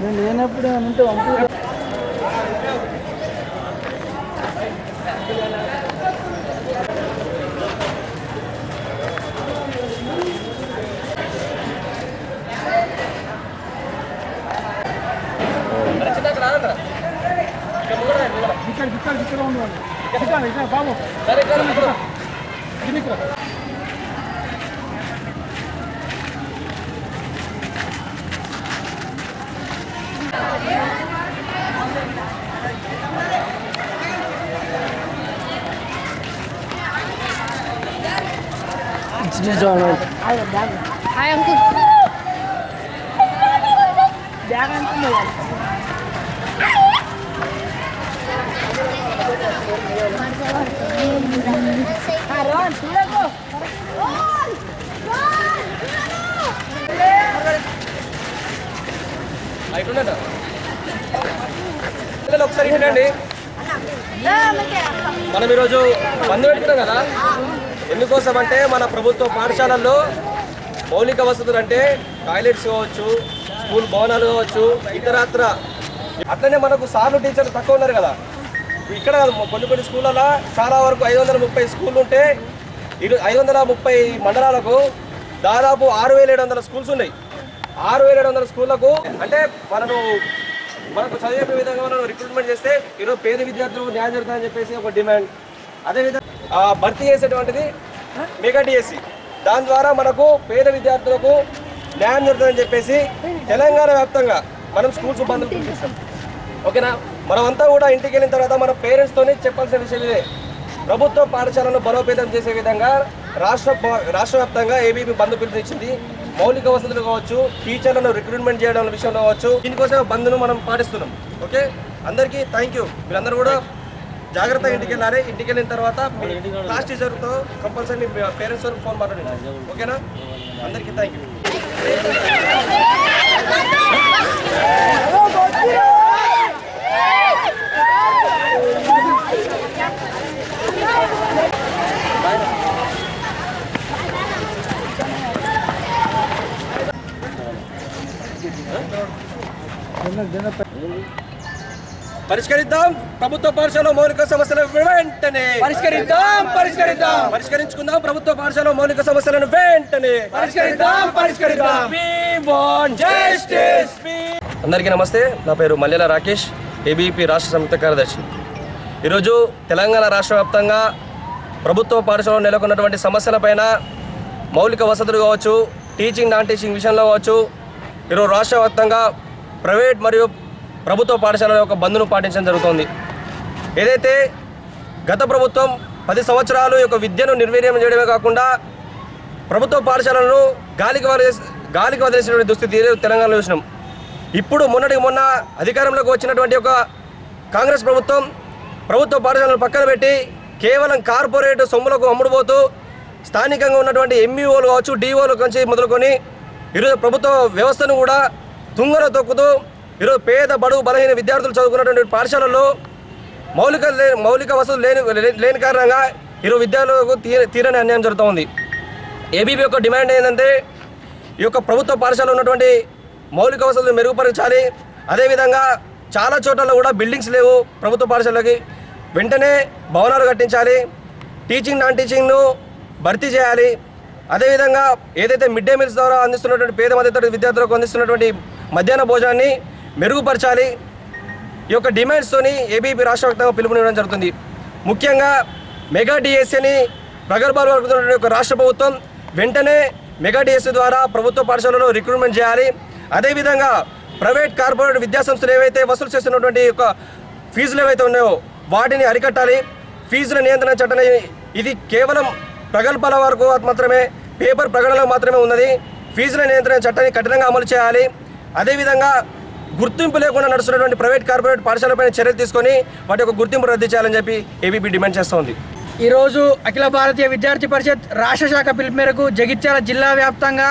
నేను లేనప్పుడు అంటే పంపు ఇక్కడ ఇక్కడ ఇక్కడ ఉండవాలి ఇక్కడ ఇక్కడ బాబు. ఇక్కడ హాయ్ అంకుల్ బ్యాగ్ అంటుంది పిల్లలు ఒకసారి వినండి మనం ఈరోజు బంద్ పెట్టుకున్నాం కదా? ఎందుకోసం అంటే మన ప్రభుత్వ పాఠశాలల్లో మౌలిక వసతులు అంటే టాయిలెట్స్ కావచ్చు స్కూల్ భవనాలు కావచ్చు ఇతరత్ర. అట్లనే మనకు సార్లు టీచర్లు తక్కువ ఉన్నారు కదా. ఇక్కడ కొన్ని కొన్ని స్కూళ్ళలో చాలా వరకు ఐదు వందల ముప్పై స్కూళ్ళు ఉంటే ఇరు ఐదు వందల ముప్పై మండలాలకు దాదాపు ఆరు వేల ఏడు వందల స్కూల్స్ ఉన్నాయి. ఆరు వేల ఏడు వందల స్కూళ్ళకు అంటే మనను మనకు చదివే విధంగా మనం రిక్రూట్మెంట్ చేస్తే ఈరోజు పేద విద్యార్థులు న్యాయం జరుగుతుందని చెప్పేసి ఒక డిమాండ్ అదేవిధంగా భర్తీ చేసేటువంటిది మెగా డిఎస్సి దాని ద్వారా మనకు పేద విద్యార్థులకు న్యాయం జరుగుతుందని చెప్పేసి తెలంగాణ వ్యాప్తంగా మనం స్కూల్స్ బంధువులు చూపిస్తాం ఓకేనా? మనమంతా కూడా ఇంటికి వెళ్ళిన తర్వాత మన పేరెంట్స్తోనే చెప్పాల్సిన విషయం ఇదే. ప్రభుత్వ పాఠశాలను బలోపేతం చేసే విధంగా రాష్ట్ర రాష్ట్ర వ్యాప్తంగా ఏబీపీ బంధు పిలుపునిచ్చింది మౌలిక వసతులు కావచ్చు టీచర్లను రిక్రూట్మెంట్ చేయడం విషయంలో కావచ్చు దీనికోసం బంధును మనం పాటిస్తున్నాం. ఓకే? అందరికీ థ్యాంక్ యూ మీరందరూ కూడా జాగ్రత్తగా ఇంటికి వెళ్ళాలి. ఇంటికి వెళ్ళిన తర్వాత మీ క్లాస్ టీచర్తో కంపల్సరీ మీ పేరెంట్స్ వరకు ఫోన్ మాట్లాడండి. ఓకేనా? అందరికీ థ్యాంక్ యూ పరిష్కరిద్దాం. ప్రభుత్వ పాఠశాల మౌలిక సమస్యలను వెంటనే. పరిష్కరిద్దాం పరిష్కరిద్దాం. పరిష్కరించుకుందాం. ప్రభుత్వ పాఠశాల మౌలిక సమస్యలను వెంటనే. పరిష్కరిద్దాం పరిష్కరిద్దాం. అందరికీ నమస్తే. నా పేరు మల్లెల రాకేష్ ఏబీపీ రాష్ట్ర సంయుక్త కార్యదర్శి. ఈరోజు తెలంగాణ రాష్ట్ర వ్యాప్తంగా ప్రభుత్వ పాఠశాలలో నెలకొన్నటువంటి సమస్యలపైన మౌలిక వసతులు కావచ్చు టీచింగ్ నాన్ టీచింగ్ విషయంలో కావచ్చు ఈరోజు రాష్ట్ర వ్యాప్తంగా ప్రైవేట్ మరియు ప్రభుత్వ పాఠశాలల యొక్క బంద్ను పాటించడం జరుగుతోంది. ఏదైతే గత ప్రభుత్వం పది సంవత్సరాలు యొక్క విద్యను నిర్వీర్యం చేయడమే కాకుండా ప్రభుత్వ పాఠశాలలను గాలికి వదిలేసి గాలికి వదిలేసినటువంటి దుస్థితి తెలంగాణలో చూసినాం. ఇప్పుడు మొన్నటికి మొన్న అధికారంలోకి వచ్చినటువంటి ఒక కాంగ్రెస్ ప్రభుత్వం ప్రభుత్వ పాఠశాలను పక్కన పెట్టి కేవలం కార్పొరేట్ సొమ్ములకు అమ్ముడుపోతూ స్థానికంగా ఉన్నటువంటి ఎంఈఓలు కావచ్చు డిఓలు నుంచి మొదలుకొని ఈరోజు ప్రభుత్వ వ్యవస్థను కూడా తుంగలో తొక్కుతూ ఈరోజు పేద బడుగు బలహీన విద్యార్థులు చదువుకున్నటువంటి పాఠశాలల్లో మౌలిక లే- మౌలిక వసతులు లేని లేని కారణంగా ఈరోజు విద్యార్థులకు తీర తీరని అన్యాయం జరుగుతుంది. ఏబీపీ యొక్క డిమాండ్ ఏంటంటే ఈ యొక్క ప్రభుత్వ పాఠశాలలో ఉన్నటువంటి మౌలిక వసతులు మెరుగుపరచాలి. అదేవిధంగా చాలా చోట్ల కూడా బిల్డింగ్స్ లేవు ప్రభుత్వ పాఠశాలకి వెంటనే భవనాలు కట్టించాలి. టీచింగ్ నాన్ టీచింగ్ను భర్తీ చేయాలి. అదేవిధంగా ఏదైతే మిడ్ డే మీల్స్ ద్వారా అందిస్తున్నటువంటి పేద మధ్యతరగతి విద్యార్థులకు అందిస్తున్నటువంటి మధ్యాహ్న భోజనాన్ని మెరుగుపరచాలి. ఈ యొక్క డిమాండ్స్తోని ఏబీపీ రాష్ట్ర వ్యాప్తంగా పిలుపునివ్వడం జరుగుతుంది. ముఖ్యంగా మెగా డిఎస్సీని ప్రగల్భాలు పలుకుతున్న యొక్క రాష్ట్ర ప్రభుత్వం వెంటనే మెగా డిఎస్సీ ద్వారా ప్రభుత్వ పాఠశాలలో రిక్రూట్మెంట్ చేయాలి. అదేవిధంగా ప్రైవేట్ కార్పొరేట్ విద్యాసంస్థలు ఏవైతే వసూలు చేస్తున్నటువంటి యొక్క ఫీజులు ఏవైతే ఉన్నాయో వాటిని అరికట్టాలి. ఫీజుల నియంత్రణ చట్టం ఇది కేవలం ప్రగల్భాల వరకు మాత్రమే పేపర్ ప్రకటనలకు మాత్రమే ఉన్నది. ఫీజుల నియంత్రణ చట్టాన్ని కఠినంగా అమలు చేయాలి. అదేవిధంగా గుర్తింపు లేకుండా నడుస్తున్నటువంటి ప్రైవేట్ కార్పొరేట్ పాఠశాలపైన చర్యలు తీసుకొని వాటి యొక్క గుర్తింపు రద్దు చేయాలని చెప్పి ఏబీపీ డిమాండ్ చేస్తోంది ఈరోజు అఖిల భారతీయ విద్యార్థి పరిషత్ రాష్ట్ర శాఖ పిలుపు మేరకు జగిత్యాల జిల్లా వ్యాప్తంగా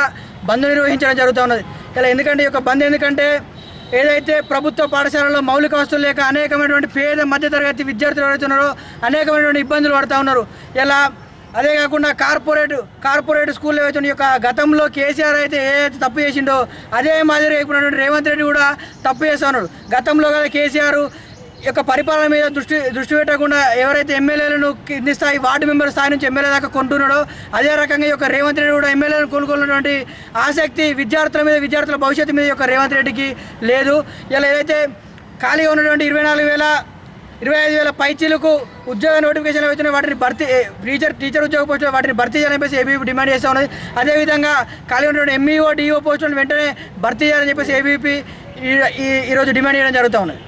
బంద్ నిర్వహించడం జరుగుతున్నది. ఇలా ఎందుకంటే ఈ యొక్క బంద్ ఎందుకంటే ఏదైతే ప్రభుత్వ పాఠశాలలో మౌలిక వస్తువులు లేక అనేకమైనటువంటి పేద మధ్యతరగతి విద్యార్థులు ఎవరైతే ఉన్నారో అనేకమైనటువంటి ఇబ్బందులు పడుతూ ఉన్నారు. ఇలా అదే కాకుండా కార్పొరేట్ కార్పొరేట్ స్కూల్లో వచ్చిన యొక్క గతంలో కేసీఆర్ అయితే ఏ తప్పు చేసిండో అదే మాదిరి ఇప్పుడు రేవంత్ రెడ్డి కూడా తప్పు చేస్తున్నాడు గతంలో కదా కేసీఆర్ యొక్క పరిపాలన మీద దృష్టి దృష్టి పెట్టకుండా ఎవరైతే ఎమ్మెల్యేలను కింది స్థాయి వార్డు మెంబర్ స్థాయి నుంచి ఎమ్మెల్యే దాకా కొంటున్నాడో అదే రకంగా యొక్క రేవంత్ రెడ్డి కూడా ఎమ్మెల్యేలను కొనుక్కున్నటువంటి ఆసక్తి విద్యార్థుల మీద విద్యార్థుల భవిష్యత్తు మీద యొక్క రేవంత్ రెడ్డికి లేదు. ఇలా ఏదైతే ఖాళీగా ఉన్నటువంటి ఇరవై నాలుగు వేల ఇరవై ఐదు వేల పైచీలకు ఉద్యోగ నోటిఫికేషన్ వచ్చిన వాటిని భర్తీ టీచర్ టీచర్ ఉద్యోగ పోస్టులు వాటిని భర్తీ చేయాలని చెప్పేసి ఏబీపీ డిమాండ్ చేస్తూ ఉన్నది. అదేవిధంగా ఖాళీ ఉన్నటువంటి ఎంఈఓ డిఓ పోస్టులను వెంటనే భర్తీ చేయాలని చెప్పేసి ఏబీపీ ఈ ఈ- ఈరోజు డిమాండ్ చేయడం జరుగుతూ ఉన్నది.